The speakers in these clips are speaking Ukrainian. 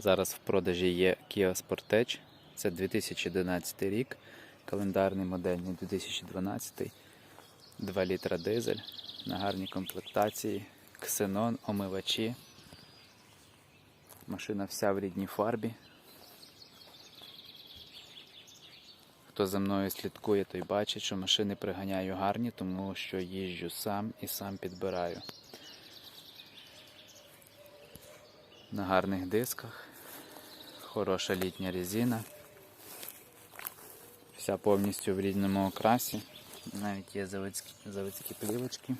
Зараз в продажі є Kia Sportage. Це 2011 рік, календарний модельний 2012, 2 літра дизель на гарній комплектації, ксенон, омивачі. Машина вся в рідній фарбі. Хто за мною слідкує, той бачить, що машини приганяю гарні, тому що їжджу сам і сам підбираю. На гарних дисках, хороша літня резина. Вся повністю в рідному окрасі. Навіть є заводські, заводські плівочки.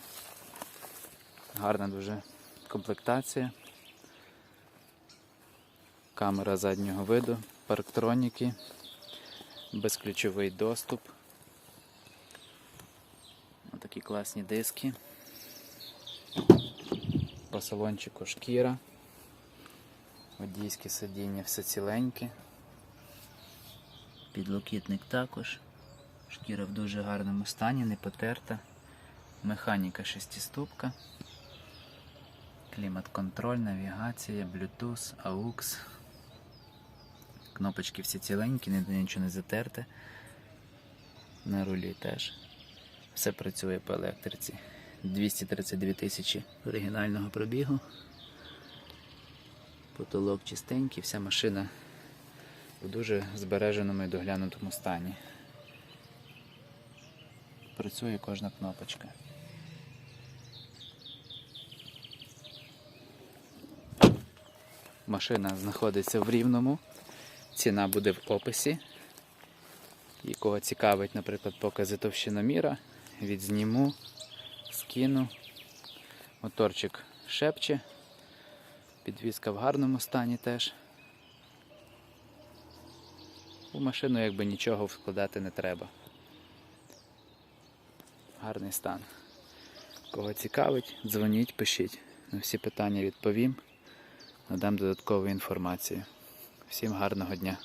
Гарна дуже комплектація. Камера заднього виду, парктроніки, безключовий доступ. Отакі класні диски. По салончику шкіра. Водійське сидіння все ціленьке. Підлокітник також. Шкіра в дуже гарному стані, не потерта. Механіка шестиступка. Клімат-контроль, навігація, Bluetooth, AUX. Кнопочки всі ціленькі, нічого не затерте. На рулі теж. Все працює по електриці. 232 тисячі оригінального пробігу. Потолок чистенький, вся машина в дуже збереженому і доглянутому стані. Працює кожна кнопочка. Машина знаходиться в Рівному. Ціна буде в описі. І кого цікавить, наприклад, покази товщиноміра, відзніму, скину. Моторчик шепче. Підвізка в гарному стані теж. У машину якби нічого вкладати не треба. Гарний стан. Кого цікавить, дзвоніть, пишіть. На всі питання відповім. Надам додаткову інформацію. Всім гарного дня!